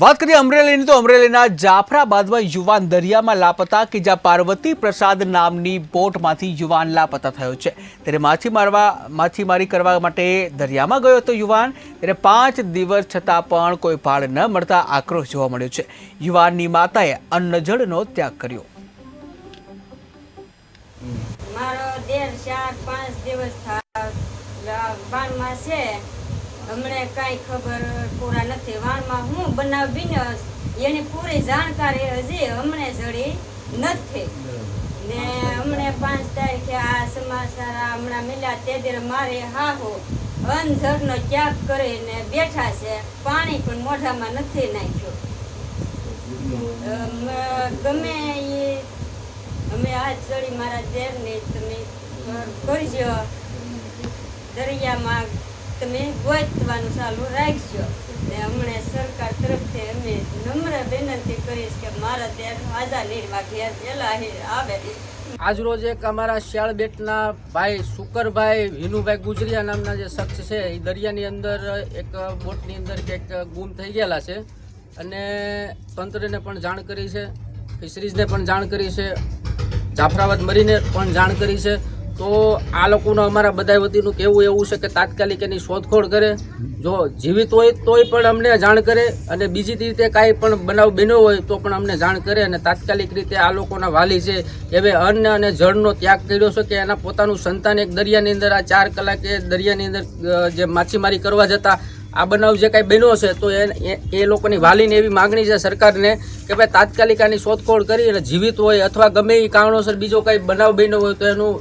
વાત કરીએ અમરેલીની, તો અમરેલીના જાફરાબાદમાં યુવાન દરિયામાં લાપતા કે જ્યાં પાર્વતી પ્રસાદ નામની બોટમાંથી યુવાન લાપતા થયો છે. ત્યારે માછી મારવા, માછીમારી કરવા માટે દરિયામાં ગયો હતો યુવાન. ત્યારે પાંચ દિવસ છતાં પણ કોઈ ભાડ ન મળતા આક્રોશ જોવા મળ્યો છે. યુવાનની માતાએ અન્નજળનો ત્યાગ કર્યો. મારો દેર ચાર પાંચ દિવસ વાનમાં છે. હમણે કાંઈ ખબર પૂરા નથી. વાણમાં હું બનાવ બન્યો એની પૂરી જાણકારી હજી અમને જડી નથી. ને અમને પાંચ તારીખે આ સમાચાર હમણાં મિલ્યા તે દી મારે હાહો અંધરનો ત્યાગ કરીને બેઠા છે. પાણી પણ મોઢામાં નથી નાખ્યું. ગમે એ અમે હાથ ચડી મારા દેરને તમે કર- કરજો દરિયામાં તમે ગોતવાનું ચાલુ રાખજો. ને હમણે સરકાર તરફથી અમે નમ્ર વિનંતી કરીશ કે મારા ત્યાં હાજા નીરમાં ઘેર વહેલા હે- આવે. આજરોજ એક અમારા શિયાળ બેટના ભાઈ શુકરભાઈ વિનુભાઈ ગુજરિયા નામના જે શખ્સ છે, એ દરિયાની અંદર એક બોટની અંદર કંઈક ગુમ થઈ ગયેલા છે. અને તંત્રને પણ જાણ કરી છે ફિશરીઝને પણ જાણ કરી છે, જાફરાબાદ મરીને પણ જાણ કરી છે. તો આ લોકોનું અમારા બધા વતીનું કહેવું એવું છે કે તાત્કાલિક એની શોધખોળ કરે. જો જીવિત હોય તોય પણ અમને જાણ કરે અને બીજી રીતે કાંઈ પણ બનાવ બન્યો હોય તો પણ અમને જાણ કરે અને તાત્કાલિક રીતે આ લોકોના વાલી છે એવે અન્ન અને જળનો ત્યાગ કર્યો છે કે એના પોતાનું સંતાન એક દરિયાની અંદર, આ ચાર કલાકે દરિયાની અંદર જે માછીમારી કરવા જતા આ બનાવ જે કાંઈ બન્યો છે તો એ- એ લોકોની વાલીને એવી માગણી છે સરકારને કે ભાઈ તાત્કાલિક આની શોધખોળ કરી અને જીવિત હોય અથવા ગમે એ કારણોસર બીજો કાંઈ બનાવ બન્યો હોય તો એનું